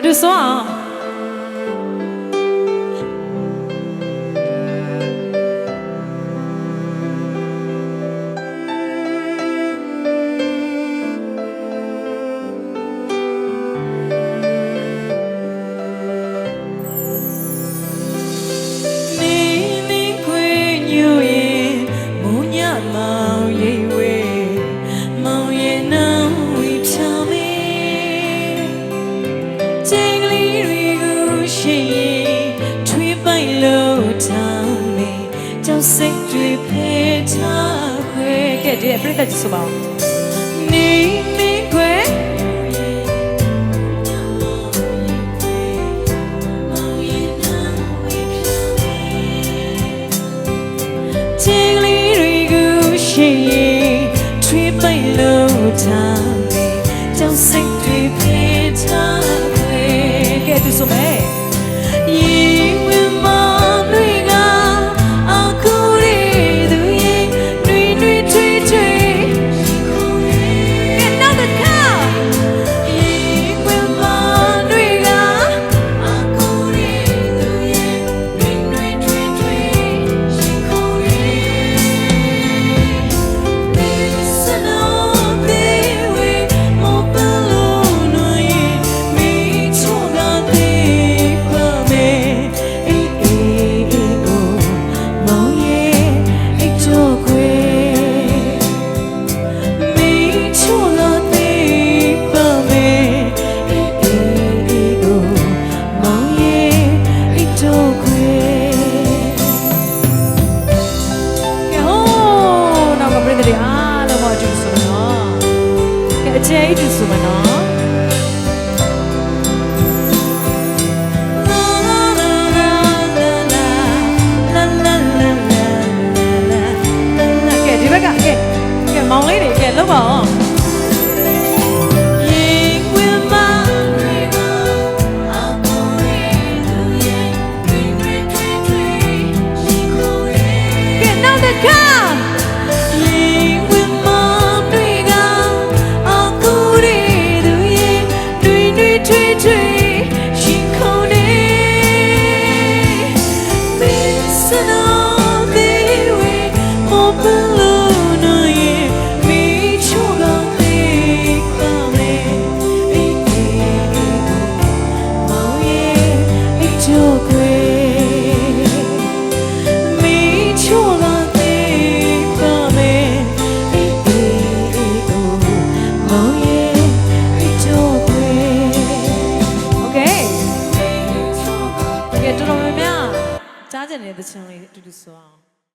Bruce Wayne. စိတ်တွေဖေးချခွဲကဲဒီအပရိသတ်ကြည့်ဆိုပါဦးနေနေခွဲချင်းလေးတွေကိုရှိရင်ထွေးပိုင်လို့ထားမယ်ကြောင့်စိတ်တွေဖေးချခွဲကဲဒီဆိုမယ် ကျေးဇူးဆိုမနော်မောင်လေးတွေကလောက်ပါအောင် Dari eduksi.